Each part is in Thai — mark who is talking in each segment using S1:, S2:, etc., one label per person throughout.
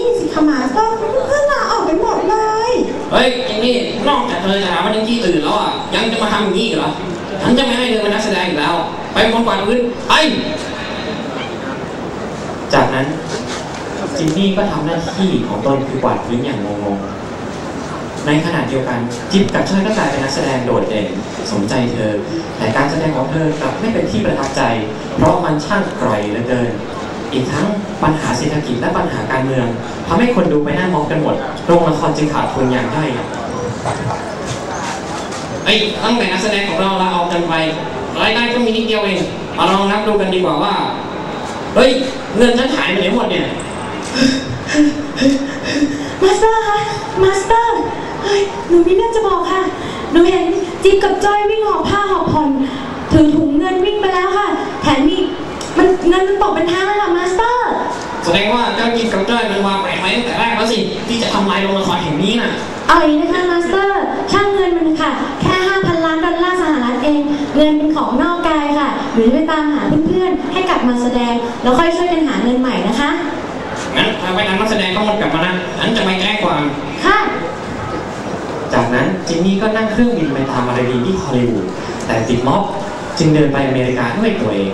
S1: นี่สิคะมาสเตอร์เพื่อนๆลาออกไปหมดเลย
S2: เฮ้ยไอ้นี่นอกจากเธอจะหาวันยังที่อื่นแล้วอะยังจะมาทำอย่างนี้อีกเหรอฉันจะไม่ให้เธอเป็นนักแสดงอีกแล้ว ไปเป็นคนกวาดพื้นไปจากนั้นจินนี่ก็ทำหน้าที่ของตนคือกวาดพื้นอย่างงงๆ ในขณะเดียวกันจิ๊บกับช่อยก็กลายเป็นนักแสดงโดดเด่นสมใจเธอ แต่การแสดงของเธอกลับไม่เป็นที่ประทับใจ เพราะมันช่างไกลเหลือเกิน อีกทั้งปัญหาเศรษฐกิจและปัญหาการเมืองทำให้คนดูไปหน้ามองกันหมดโรงละครจึงขาดทุนอย่างย่อยไอ้ตั้งแต่นักแสดงของเราลาออกกันไปรายได้ก็มีนิดเดียวเองมาลองนับดูกันดีกว่าว่าเฮ้ยเงินฉันหายไปไหนหมดเนี่ย
S1: มาสเตอร์คะมาสเตอร์เฮ้ยหนูมีเรื่องจะบอกค่ะหนูเห็นจิ๊บกับจ้อยวิ่งหอบผ้าหอบผ่อนถือถุงเงินวิ่งไปแล้วค่ะ แถมมี มันเงินมันตกเป็นทางเลยค่ะมาสเตอร์
S2: แสดงว่าเจ้ากินกับจ้อยมันวางแผนไว้ตั้งแต่แรกแล้วสิ ที่จะทำลายโรงละครแห่งนี้น่ะ
S1: เอาอย่างนี้นะคะมาสเตอร์ช่างเงินมันค่ะ แค่5,000ล้านดอลลาร์สหรัฐเอง เงินเป็นของนอกกายค่ะหนูจะไปตามหาเพื่อนๆให้กลับมาแสดง แล้วค่อยช่วยกันหาเงินใหม่นะคะ
S2: งั้นถ้าไปทำนักแสดงก็หมดกลับมานะฉันจะไปแจ้งความ
S1: ค่ะ
S2: จากนั้นจินนี่ก็นั่งเครื่องบินไปทำอะไรดีที่ฮอลลีวูดแต่ติดม็อบจึงเดินไปอเมริกาด้วยตัวเอง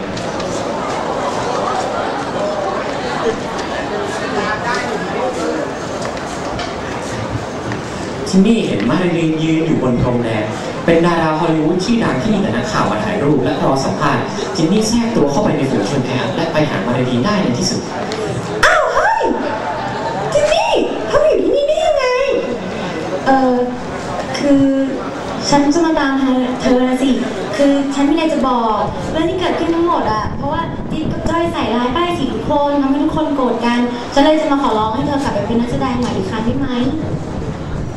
S2: จินนี่เห็นมาริลีนยืนอยู่บนพรมแดงเป็นดาราฮอลลีวูดที่ดังที่มีแต่นักข่าวมาถ่ายรูปและรอสัมภาษณ์จินนี่แทรกตัวเข้าไปในฝูงชนแออัดและไปหามาริลีนได้ในที่สุด
S1: อ้าวเฮ้ยจิมมี่เขาอยู่ที่นี่ได้ยังไงเออคือฉันจะมาตามเธอนะสิ คือฉันไมีอะไรจะบอกเรื่องที่เกิดขึ้นทั้งหมดอะเพราะว่าจิ๊กับจ้อยใส่ร้ายป้ายสีทุกคนทำให้ทุกคนโกรธกัน ฉันเลยจะมาขอร้องให้เธอกลับไปเป็นนักแสดงใหม่อีกครั้งได้ไหม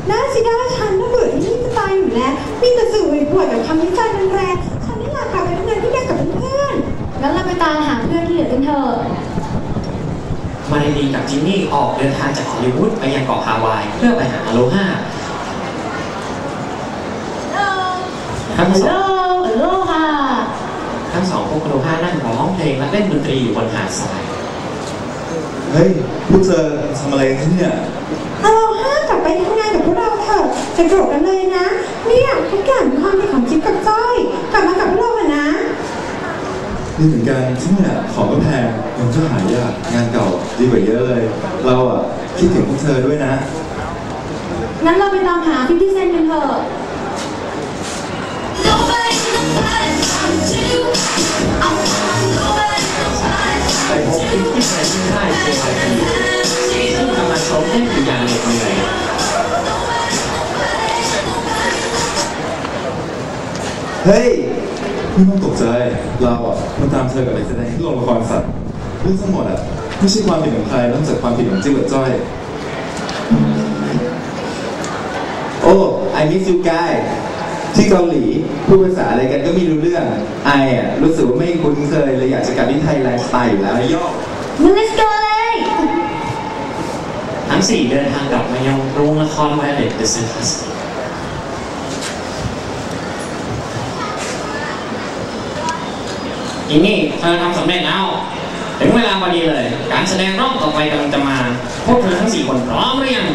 S1: น่าสิได้ฉันน่ะเบื่อที่นี่จะตายอยู่แล้ว มีแต่สื่อห่วยๆกับคำวิจารณ์แรงๆฉันนี่อยากกลับไปทำงานที่เดียวกับเพื่อนๆงั้นเราไปตามหาเพื่อนที่เหลือกันเถอะ
S2: มาริลีกับจินนี่ออกเดินทางจากฮอลลีวูดไปยังเกาะฮาวายเพื่อไปหาอโลฮาทั้ง
S1: ฮัล
S2: ส
S1: โหล
S2: อง
S1: ฮัลโหลค่ะ
S2: ทั้งสองพวกอโลฮานั่งร้องเพลงและเล่นดนตรีอยู่บนหาดทราย
S3: เฮ้ยพวกเธอทำอะไรกันเนี่ย
S1: เถอะจะโกรธกันเลยนะ เนี่ยทุกอย่างเป็นความผิดของจิ๊บกับจ้อย กลับมากับพวกเราเถอะนะ
S3: นี่เหมือนกันที่เนี่ยของก็แพงเงินก็หายากงานเก่าดีกว่าเยอะเลย เราอะคิดถึงพวกเธอด้วยนะ
S1: งั้นเราไปตามหาพี่ที่เซนกันเถอะ
S4: Nobody nobody to I want nobody
S2: ไปพบที่ที่แทนที่ค่ายเชียงรายทีซึ่งกำลังซ้อมเต้นอยู่อย่างเหน็ดเหนื่อย
S3: เฮ้ยไม่ต้องตกใจ เราอะมาตามเธอกับไปแสดงที่โรงละครสัตว์เรื่องทั้งหมดอะไม่ใช่ความผิดของใครนอกจากความผิดของจิ้วกับจ้อยโอ้ I miss you guy ที่เกาหลีพูดภาษาอะไรกันก็ไม่รู้เรื่องไออะรู้สึกว่าไม่คุ้นเคยเลยอยากจะกลับที่ไทยแลนด์สไตล์อยู่แล้วย่อ
S1: งั้น let's go เลย
S2: ทั้งสี่เดินทางกลับมายังโรงละครไวเลตเดอะเซนทัส ทีนี้เธอทำสำเร็จแล้วถึงเวลาพอดีเลย การแสดงรอบต่อไปกำลังจะมา พวกเธอทั้งสี่คนพร้อมหรือยัง